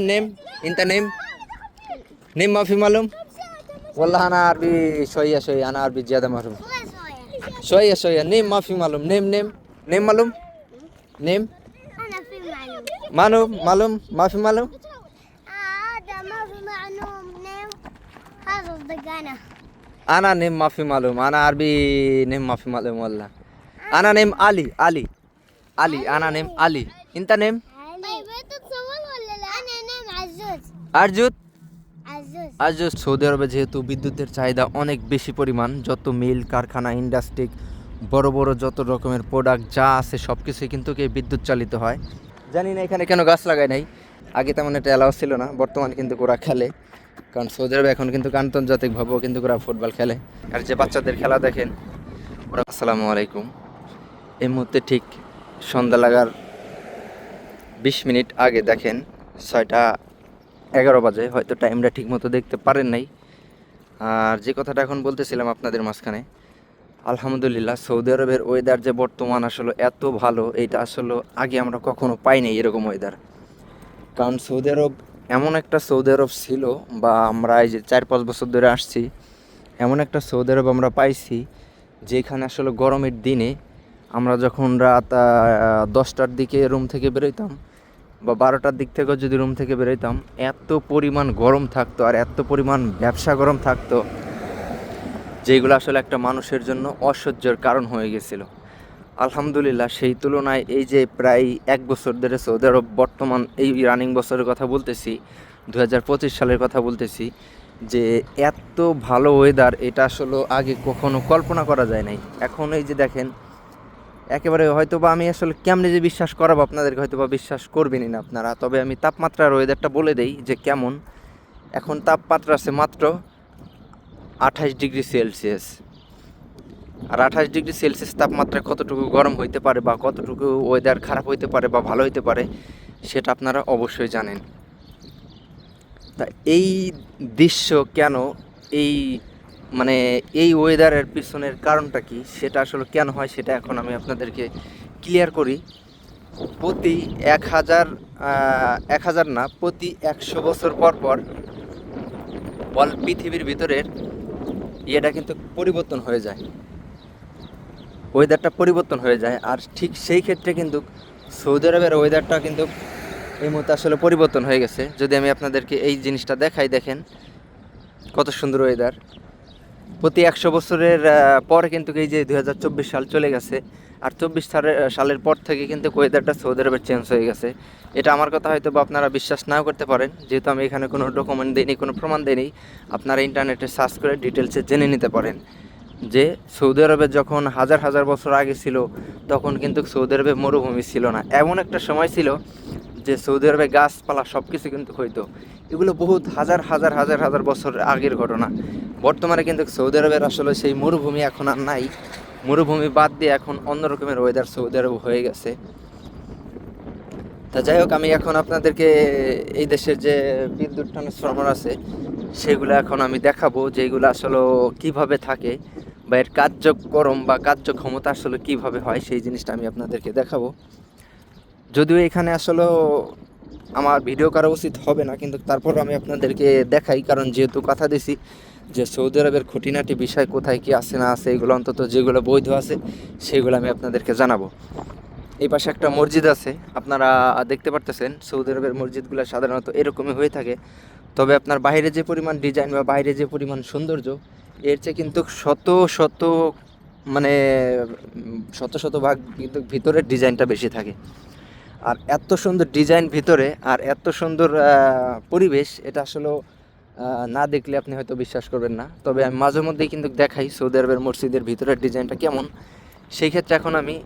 نيم انت نيم نيم ما في معلوم والله انا عربي شويه شويه انا عربي زياده محروم شويه شويه نيم ما في معلوم نيم نيم نيم معلوم نيم أنا في معلوم معلوم معلوم ما في معلوم هذا ما في معلوم نيم هذا صدقنا انا نيم ما في معلوم انا عربي نيم ما في معلوم والله انا نيم علي علي علي انا نيم علي انت نيم আরজুত আরজুত সৌদি আরবে যেহেতু বিদ্যুতের চাহিদা অনেক বেশি পরিমাণ যত মিল কারখানা ইন্ডাস্ট্রি বড় বড় যত রকমের প্রোডাক্ট যা আছে সব কিছুই কিন্তু কি বিদ্যুৎ চালিত হয়। জানি না এখানে কেন গাছ লাগায় নাই। আগে তেমন একটা অ্যালাউ ছিল না বর্তমানে কিন্তু ওরা খেলে। কারণ সৌদি আরবে এখন কিন্তু আন্তর্জাতিকভাবেও কিন্তু ওরা ফুটবল খেলে। আর যে বাচ্চাদের খেলা দেখেন ওরা আসসালামু আলাইকুম। এই মুহূর্তে ঠিক সন্ধ্যা লাগার বিশ মিনিট আগে দেখেন ছয়টা এগারো বাজে, হয়তো টাইমটা ঠিক মতো দেখতে পারেন নাই। আর যে কথাটা এখন বলতেছিলাম আপনাদের মাঝখানে, আলহামদুলিল্লাহ, সৌদি আরবের ওয়েদার যে বর্তমান আসলে এত ভালো, এইটা আসলে আগে আমরা কখনো পাইনি এরকম ওয়েদার কারণ সৌদি আরব এমন একটা সৌদি আরব ছিল, বা আমরা এই যে চার পাঁচ বছর ধরে আসছি, এমন একটা সৌদি আরব আমরা পাইছি, যেখানে আসলে গরমের দিনে আমরা যখন রাত দশটার দিকে রুম থেকে বেরোইতাম বা বারোটার দিক থেকেও যদি রুম থেকে বেরোইতাম, এত পরিমাণ গরম থাকতো আর এত পরিমাণ ব্যবসা গরম থাকতো যেগুলো আসলে একটা মানুষের জন্য অসহ্যর কারণ হয়ে গেছিল। আলহামদুলিল্লাহ, সেই তুলনায় এই যে প্রায় এক বছর ধরে সৌদি আরব বর্তমান এই রানিং বছরের কথা বলতেছি দু হাজার পঁচিশ সালের কথা বলতেছি, যে এত ভালো ওয়েদার এটা আসলে আগে কখনো কল্পনা করা যায় নাই। এখন এই যে দেখেন একেবারে হয়তো বা আমি আসলে কেমনে যে বিশ্বাস করাবো, আপনাদেরকে হয়তো বা বিশ্বাস করবেনই না আপনারা। তবে আমি তাপমাত্রার ওয়েদারটা বলে দেই যে কেমন। এখন তাপমাত্রা আছে মাত্র আঠাশ ডিগ্রি সেলসিয়াস। আর আঠাশ ডিগ্রি সেলসিয়াস তাপমাত্রা কতটুকু গরম হইতে পারে বা কতটুকু ওয়েদার খারাপ হইতে পারে বা ভালো হইতে পারে, সেটা আপনারা অবশ্যই জানেন। তা এই দৃশ্য কেন, এই মানে এই ওয়েদারের পিছনের কারণটা কি? সেটা আসলে কেন হয় সেটা এখন আমি আপনাদেরকে ক্লিয়ার করি। প্রতি এক হাজার এক হাজার না, প্রতি একশো বছর পর পর বল, পৃথিবীর ভিতরের ইয়েটা কিন্তু পরিবর্তন হয়ে যায়। ওয়েদারটা পরিবর্তন হয়ে যায়। আর ঠিক সেই ক্ষেত্রে কিন্তু সৌদি আরবের ওয়েদারটা কিন্তু এই মুহূর্তে আসলে পরিবর্তন হয়ে গেছে। যদি আমি আপনাদেরকে এই জিনিসটা দেখাই, দেখেন কত সুন্দর ওয়েদার প্রতি একশো বছরের পরে কিন্তু এই যে দু হাজার চব্বিশ সাল চলে গেছে, আর চব্বিশ সালের পর থেকে কিন্তু ওয়েদারটা সৌদি আরবের চেঞ্জ হয়ে গেছে। এটা আমার কথা হয়তো বা আপনারা বিশ্বাস নাও করতে পারেন, যেহেতু আমি এখানে কোনো ডকুমেন্ট দিইনি, কোনো প্রমাণ দিইনি, আপনারা ইন্টারনেটে সার্চ করে ডিটেলসে জেনে নিতে পারেন। যে সৌদি আরবে যখন হাজার হাজার বছর আগে ছিল, তখন কিন্তু সৌদি আরবে মরুভূমি ছিল না। এমন একটা সময় ছিল যে সৌদি আরবে গাছপালা সব কিছু কিন্তু হইতো। এগুলো বহুত হাজার হাজার হাজার হাজার বছর আগের ঘটনা। বর্তমানে কিন্তু সৌদি আরবের আসলে সেই মরুভূমি এখন আর নাই। মরুভূমি বাদ দিয়ে এখন অন্য রকমের ওয়েদার সৌদি আরব হয়ে গেছে। তা যাই হোক, আমি এখন আপনাদেরকে এই দেশের যে বিদ্যুৎ ট্রান্সফরমার আছে, সেগুলো এখন আমি দেখাবো, যেগুলো আসলে কীভাবে থাকে বা এর কার্যক্রম বা কার্যক্ষমতা আসলে কীভাবে হয়, সেই জিনিসটা আমি আপনাদেরকে দেখাবো। যদিও এখানে আসলে আমার ভিডিও করা উচিত হবে না, কিন্তু তারপর আমি আপনাদেরকে দেখাই, কারণ যেহেতু কথা দিছি যে সৌদি আরবের খুঁটিনাটি বিষয় কোথায় কি আছে, না আছে, এগুলো অন্তত যেগুলো বৈধ আছে, সেগুলো আমি আপনাদেরকে জানাব। এই পাশে একটা মসজিদ আছে, আপনারা দেখতে পারতেছেন, সৌদি আরবের মসজিদগুলো সাধারণত এরকমই হয়ে থাকে। তবে আপনার বাইরে যে পরিমাণ ডিজাইন বা বাইরে যে পরিমাণ সৌন্দর্য, এর চেয়ে কিন্তু শত শত মানে শত শত ভাগ কিন্তু ভিতরের ডিজাইনটা বেশি থাকে। আর এত সুন্দর ডিজাইন ভিতরে, আর এত সুন্দর পরিবেশ, এটা আসলে না দেখলে আপনি হয়তো বিশ্বাস করবেন না। তবে আমি মাঝে মধ্যেই কিন্তু দেখাই সৌদি আরবের মসজিদের ভিতরের ডিজাইনটা কেমন। সেই ক্ষেত্রে এখন আমি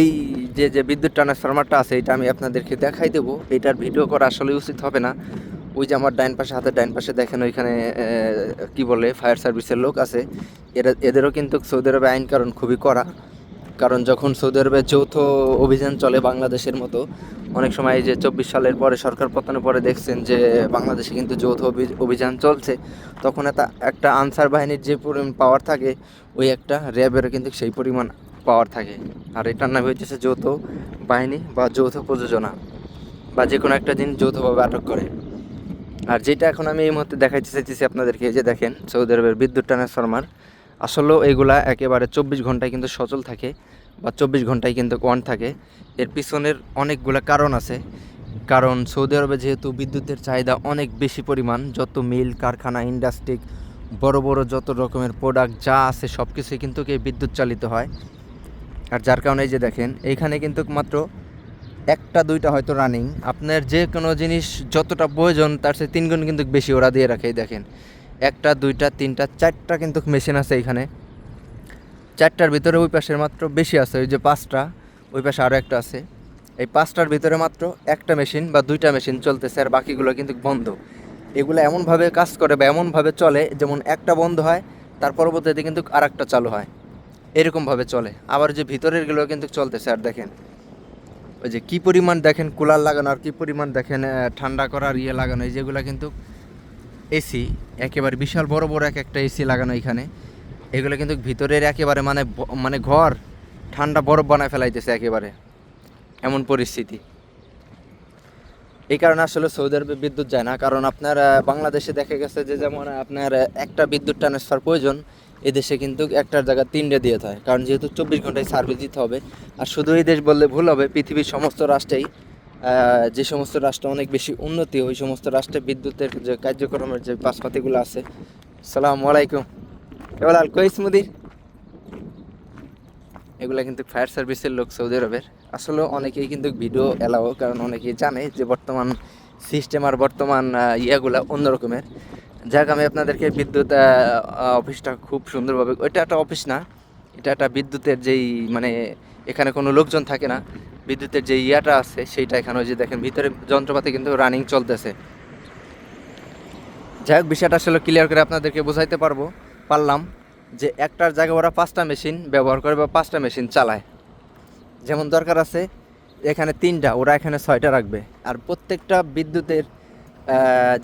এই যে যে বিদ্যুৎ ট্রান্সফরমারটা আছে, এটা আমি আপনাদেরকে দেখাই দেবো। এটার ভিডিও করা আসলে উচিত হবে না। ওই যে আমার ডাইন পাশে, হাতের ডাইন পাশে দেখেন, ওইখানে কি বলে ফায়ার সার্ভিসের লোক আছে। এরা, এদেরও কিন্তু সৌদি আরবে আইন কারণ খুবই কড়া। কারণ যখন সৌদি আরবে যৌথ অভিযান চলে বাংলাদেশের মতো, অনেক সময় যে চব্বিশ সালের পরে সরকার পতনের পরে দেখছেন যে বাংলাদেশে কিন্তু যৌথ অভিযান চলছে, তখন একটা আনসার বাহিনীর যে পরিমাণ পাওয়ার থাকে, ওই একটা র্যাবেরও কিন্তু সেই পরিমাণ পাওয়ার থাকে। আর এটার নাম হচ্ছে যৌথ বাহিনী বা যৌথ প্রযোজনা, বা যে কোনো একটা দিন যৌথভাবে আটক করে। আর যেটা এখন আমি এই মুহূর্তে দেখাইতে চাইতেছি আপনাদেরকে যে দেখেন সৌদি আরবের বিদ্যুৎ ট্রান্সফরমার আসলেও এগুলা একেবারে চব্বিশ ঘন্টায় কিন্তু সচল থাকে বা চব্বিশ ঘন্টায় কিন্তু অন থাকে। এর পিছনের অনেকগুলো কারণ আছে। কারণ সৌদি আরবে যেহেতু বিদ্যুতের চাহিদা অনেক বেশি পরিমাণ, যত মিল, কারখানা, ইন্ডাস্ট্রি, বড় বড় যত রকমের প্রোডাক্ট যা আছে সব কিছুই কিন্তু বিদ্যুৎ চালিত হয়। আর যার কারণে যে দেখেন এইখানে কিন্তু মাত্র একটা দুইটা হয়তো রানিং আপনার যে কোনো জিনিস যতটা প্রয়োজন, তার চেয়ে তিনগুণ কিন্তু বেশি ওরা দিয়ে রাখে দেখেন। একটা, দুইটা, তিনটা, চারটা কিন্তু মেশিন আছে এখানে। চারটার ভিতরে ওই পাশের মাত্র বেশি আছে, ওই যে পাঁচটা, ওই পাশে আরও একটা আছে। এই পাঁচটার ভিতরে মাত্র একটা মেশিন বা দুইটা মেশিন চলতেছে আর বাকিগুলো কিন্তু বন্ধ। এগুলো এমনভাবে কাজ করে বা এমনভাবে চলে যেমন একটা বন্ধ হয়, তার পরবর্তীতে কিন্তু আর একটা চালু হয়। এরকমভাবে চলে। আবার যে ভিতরেরগুলো কিন্তু চলতেছে, আর দেখেন, ওই যে কী পরিমাণ দেখেন কুলার লাগানো আর কী পরিমাণ দেখেন ঠান্ডা করার ইয়ে লাগানো, এই যেগুলো কিন্তু এসি একেবারে বিশাল বড় বড় এক একটা এসি লাগানো এখানে। এগুলো কিন্তু ভিতরের একেবারে মানে মানে ঘর, ঠান্ডা বরফ বানায় ফেলাইতেছে একেবারে। এমন পরিস্থিতি। এই কারণে আসলে সৌদি আরবে বিদ্যুৎ যায় না, কারণ আপনার বাংলাদেশে দেখা গেছে যে যেমন আপনার একটা বিদ্যুৎ ট্রান্সফার প্রয়োজন, এদেশে কিন্তু একটার জায়গা তিনটে দিয়ে হয় কারণ যেহেতু চব্বিশ ঘন্টায় সার্ভিস দিতে হবে, আর শুধু এই দেশ বললে ভুল হবে, পৃথিবীর সমস্ত রাষ্ট্রেই যে সমস্ত রাষ্ট্র অনেক বেশি উন্নতি, ওই সমস্ত রাষ্ট্রে বিদ্যুতের যে কার্যক্রমের যে পাশপাতিগুলো আছে। সালাম আলাইকুম। এবার আল কইস মুদির এগুলা কিন্তু ফায়ার সার্ভিসের লোক সৌদি আরবের। আসলে অনেকেই কিন্তু ভিডিও এলাও, কারণ অনেকেই জানে যে বর্তমান সিস্টেম আর বর্তমান ইয়াগুলা অন্যরকমের। যাক, আমি আপনাদেরকে বিদ্যুৎ অফিসটা খুব সুন্দরভাবে, ওইটা একটা অফিস না, এটা একটা বিদ্যুতের যেই মানে এখানে কোনো লোকজন থাকে না। বিদ্যুতের যে ইয়াটা আছে, সেইটা এখানে ওই যে দেখেন, ভিতরে যন্ত্রপাতি কিন্তু রানিং চলতেছে। যাই হোক, বিষয়টা আসলে ক্লিয়ার করে আপনাদেরকে বোঝাইতে পারব, পারলাম যে একটার জায়গায় ওরা পাঁচটা মেশিন ব্যবহার করে বা পাঁচটা মেশিন চালায়। যেমন দরকার আছে, এখানে তিনটা, ওরা এখানে ছয়টা রাখবে। আর প্রত্যেকটা বিদ্যুতের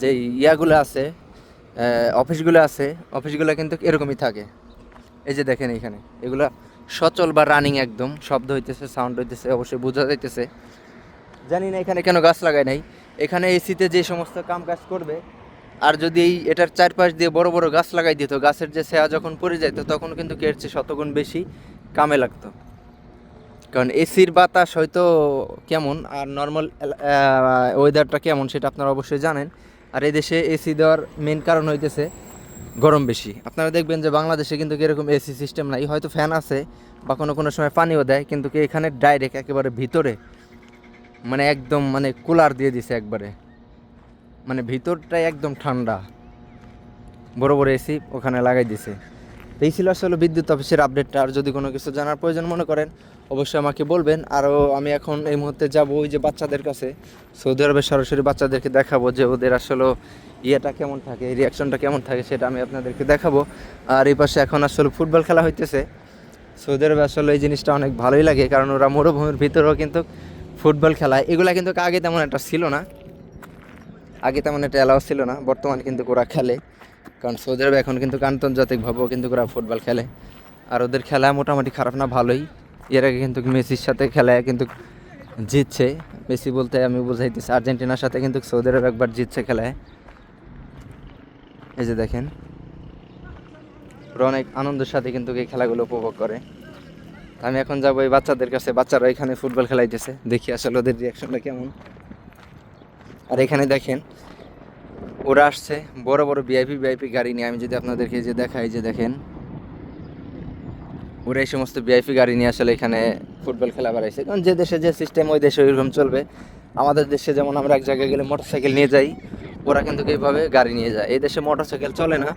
যে ইয়াগুলো আছে অফিসগুলো আছে অফিসগুলো কিন্তু এরকমই থাকে। এই যে দেখেন এখানে, এগুলা সচল বা রানিং একদম, শব্দ হইতেছে সাউন্ড হইতেছে, অবশ্যই বোঝা যাইতেছে। জানি না এখানে কেন গাছ লাগায় নাই। এখানে এসিতে যে সমস্ত কাম কাজ করবে, আর যদি এই এটার চারপাশ দিয়ে বড় বড় গাছ লাগাই দিত, গাছের যে ছায়া যখন পড়ে যেত তখন কিন্তু এর চেয়ে শতগুণ বেশি কামে লাগতো। কারণ এসির বাতাস হয়তো কেমন, আর নর্মাল ওয়েদারটা কেমন সেটা আপনারা অবশ্যই জানেন। আর এই দেশে এসি দেওয়ার মেন কারণ হইতেছে গরম বেশি। আপনারা দেখবেন যে বাংলাদেশে কিন্তু এরকম এসি সিস্টেম নাই। হয়তো ফ্যান আছে বা কোনো কোনো সময় পানিও দেয়, কিন্তু কি এখানে ডাইরেক্ট একেবারে ভিতরে মানে একদম মানে কুলার দিয়ে দিছে একবারে। মানে ভিতরটাই একদম ঠান্ডা। বড় বড় এসি ওখানে লাগাই দিছে। তো এই ছিল আসলে বিদ্যুৎ অফিসের আপডেটটা আর যদি কোনো কিছু জানার প্রয়োজন মনে করেন, অবশ্যই আমাকে বলবেন। আরও আমি এখন এই মুহূর্তে যাব ওই যে বাচ্চাদের কাছে। সৌদি আরবের সরাসরি বাচ্চাদেরকে দেখাবো যে ওদের আসলে ইয়েটা কেমন থাকে রিয়াকশনটা কেমন থাকে, সেটা আমি আপনাদেরকে দেখাবো। আর এই পাশে এখন আসলে ফুটবল খেলা হইতেছে। সৌদি আরবে আসলে এই জিনিসটা অনেক ভালোই লাগে, কারণ ওরা মরুভূমির ভিতরেও কিন্তু ফুটবল খেলায় এগুলা কিন্তু আগে তেমন একটা ছিল না। আগে তেমন একটা অ্যালাউ ছিল না, বর্তমানে কিন্তু ওরা খেলে। কারণ সৌদি আরবে এখন কিন্তু আন্তর্জাতিকভাবেও কিন্তু ওরা ফুটবল খেলে। আর ওদের খেলা মোটামুটি খারাপ না, ভালোই। এর আগে কিন্তু মেসির সাথে খেলায় কিন্তু জিতছে। মেসি বলতে আমি বুঝাইতেছি, আর্জেন্টিনার সাথে কিন্তু সৌদি আরব একবার জিতছে খেলায়। এই যে দেখেন, ওরা অনেক আনন্দের সাথে কিন্তু এই খেলাগুলো উপভোগ করে। আমি এখন যাব এই বাচ্চাদের কাছে, বাচ্চারা এখানে ফুটবল খেলাইতেছে। দেখি আসলে ওদের রিয়াকশনটা কেমন। আর এখানে দেখেন ওরা আসছে, বড় বড় ভিআইপি ভিআইপি গাড়ি নিয়ে। আমি যদি আপনাদেরকে যে দেখাই যে দেখেন, ওরা এই সমস্ত ভিআইপি গাড়ি নিয়ে আসলে এখানে ফুটবল খেলা বেড়াইছে। কারণ যে দেশে যে সিস্টেম ওই দেশে ওইরকম চলবে। আমাদের দেশে যেমন আমরা এক জায়গায় গেলে মোটরসাইকেল নিয়ে যাই, ওরা কিন্তু এইভাবে গাড়ি নিয়ে যায়। এই দেশে মোটরসাইকেল চলে না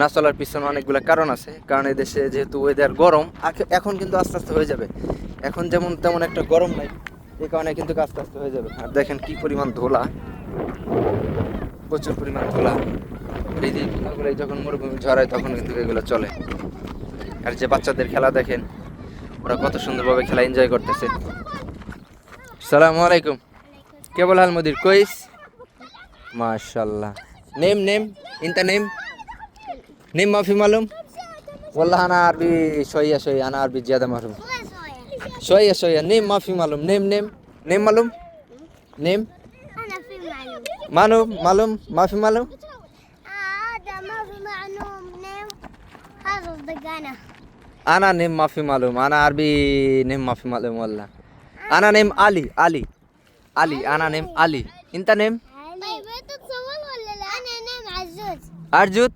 না চলার পিছনে অনেকগুলো কারণ আছে। কারণ এই দেশে যেহেতু ওয়েদার গরম এখন কিন্তু আস্তে আস্তে হয়ে যাবে। এখন যেমন তেমন একটা গরম নাই, এই কারণে কিন্তু আস্তে আস্তে হয়ে যাবে। আর দেখেন কি পরিমাণ ধোলা। প্রচুর পরিমাণ ধোলা আর এই যে ধুলাগুলো যখন মরুভূমি ঝরায় তখন কিন্তু এগুলো চলে আর যে বাচ্চাদের খেলা দেখেন ওরা কত সুন্দরভাবে খেলা এনজয় করতেছে সালাম আলাইকুম কে বল হাল মুদির কইস মাশাল্লাহ নেম নেম ইনতা নেম নেম মাফি মালুম والله انا عربي شويه شويه انا عربي زياده معلوم شوية شويه شويه نيم ما في معلوم نيم نيم نيم معلوم نيم معلوم معلوم ما في معلوم هذا ما في معلوم نيم هذا صدقنا انا نيم ما في معلوم انا عربي نيم ما في معلوم والله انا نيم علي علي علي انا نيم علي انت نيم طيب انت تصور ولا لا انا نيم عزوز عزوز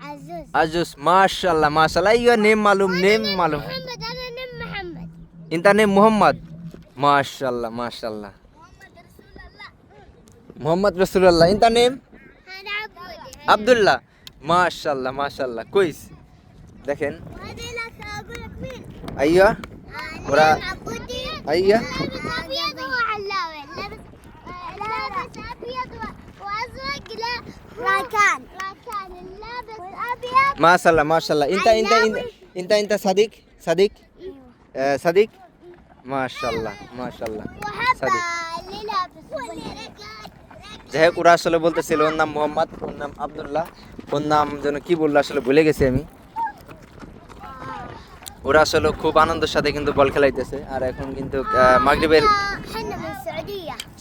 عزوز عزوز ما شاء الله ما شاء الله ايوه نيم معلوم نيم معلوم محمد انا نيم محمد انت نيم محمد ما شاء الله ما شاء الله মোহাম্মদ রাসূলুল্লাহ انت নেম انا عبودي আব্দুল্লাহ মাশাআল্লাহ মাশাআল্লাহ কইস দেখেন وهذه لك اقول لك مين؟ আইয়া ورا- نيم عبودي আইয়া لابس ابيض وعلاوي لابس لابس ابيض و- وازرق لا راكان راكان اللابس ابيض মাশাআল্লাহ মাশাআল্lah انت انت انت انت صديق صديق آه، صديق মাশাআল্লাহ মাশাআল্লাহ وحبه صديق اللي لابس যাই হোক, ওরা আসলে বলতেছিল, ওর নাম মোহাম্মদ, ওর নাম আবদুল্লাহ, ওর নাম যেন কি বলল আসলে ভুলে গেছি আমি। ওরা আসলে খুব আনন্দের সাথে কিন্তু বল খেলাইতেছে, আর এখন কিন্তু মাগরিবের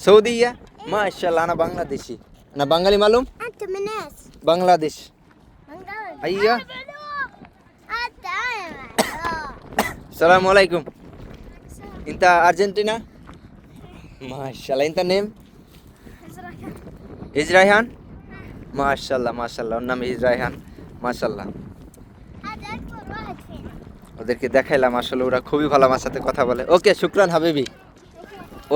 সৌদিয়া। মাশাল্লাহ না বাংলাদেশি। না বাঙালি মালুম? বাংলাদেশ। আইয়া। সালামু আলাইকুম। ইন্তা আর্জেন্টিনা? মাশাল্লাহ ইন্তা নেম? হিজরাইহান মাশাল্লাহ মাশাল্লাহ ওর নাম হিজরাইহান মাশাল্লাহ ওদেরকে দেখাইলাম, আসলে ওরা খুবই ভালো আমার সাথে কথা বলে। ওকে শুক্রান হাবিবি।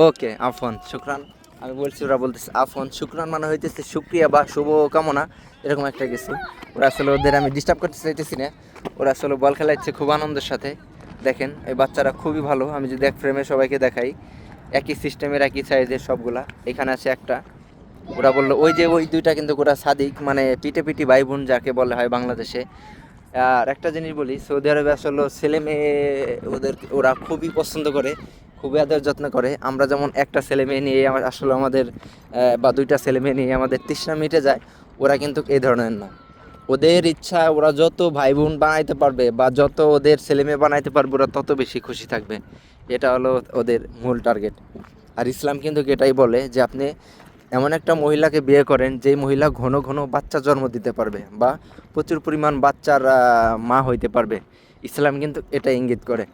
ওকে আফন শুক্রান। আমি বলছি, ওরা বলতেছে আফন শুক্রান মানে হইতেছে শুক্রিয়া বা শুভ কামনা। এরকম একটা কিছু। ওরা আসলে ওদের আমি ডিস্টার্ব করতে চাইতেছি না। ওরা আসলে বল খেলাচ্ছে খুব আনন্দের সাথে। দেখেন, এই বাচ্চারা খুবই ভালো। আমি যদি এক ফ্রেমে সবাইকে দেখাই, একই সিস্টেমের একই সাইজের সবগুলা। এখানে আছে একটা। ওরা বলল, ওই যে ওই দুইটা কিন্তু ওরা সাদিক মানে পিটে পিটি ভাই বোন যাকে বলা হয় বাংলাদেশে। আর একটা জিনিস বলি, সৌদি আরবে আসলে ছেলে মেয়ে ওদের, ওরা খুবই পছন্দ করে, খুবই আদর যত্ন করে। আমরা যেমন একটা ছেলে মেয়ে নিয়ে আসলে আমাদের বা দুইটা ছেলে মেয়ে নিয়ে আমাদের তৃষ্ণা মিটে যায়, ওরা কিন্তু এই ধরনের না। ওদের ইচ্ছা, ওরা যত ভাই বোন বানাইতে পারবে বা যত ওদের ছেলে মেয়ে বানাইতে পারবে, ওরা তত বেশি খুশি থাকবে। এটা হলো ওদের মূল টার্গেট। আর ইসলাম কিন্তু এটাই বলে যে আপনি এমন একটা মহিলাকে বিয়ে করেন যেই মহিলা ঘন ঘন বাচ্চা জন্ম দিতে পারবে বা প্রচুর পরিমাণ বাচ্চার মা হইতে পারবে। ইসলাম কিন্তু এটা ইঙ্গিত করে।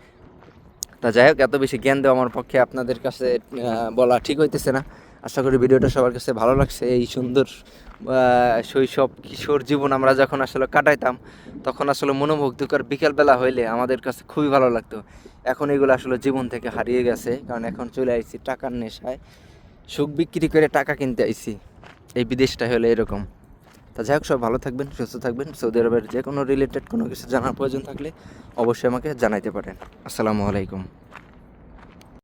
তা যাই হোক, এত বেশি জ্ঞান দেওয়া আমার পক্ষে আপনাদের কাছে বলা ঠিক হইতেছে না। আশা করি ভিডিওটা সবার কাছে ভালো লাগছে। এই সুন্দর শৈশব, কিশোর জীবন আমরা যখন আসলে কাটাইতাম, তখন আসলে মনোমুগ্ধকর বিকেলবেলা হইলে আমাদের কাছে খুবই ভালো লাগতো। এখন এগুলো আসলে জীবন থেকে হারিয়ে গেছে, কারণ এখন চলে আসছি টাকার নেশায়। সুখ বিক্রি করে টাকা কিনতে আইসি এই বিদেশটা হলো এরকম। তা যাই হোক, সব ভালো থাকবেন, সুস্থ থাকবেন। সৌদি আরবের যে কোনো রিলেটেড কোনো কিছু জানার প্রয়োজন থাকলে অবশ্যই আমাকে জানাইতে পারেন। আসসালামু আলাইকুম।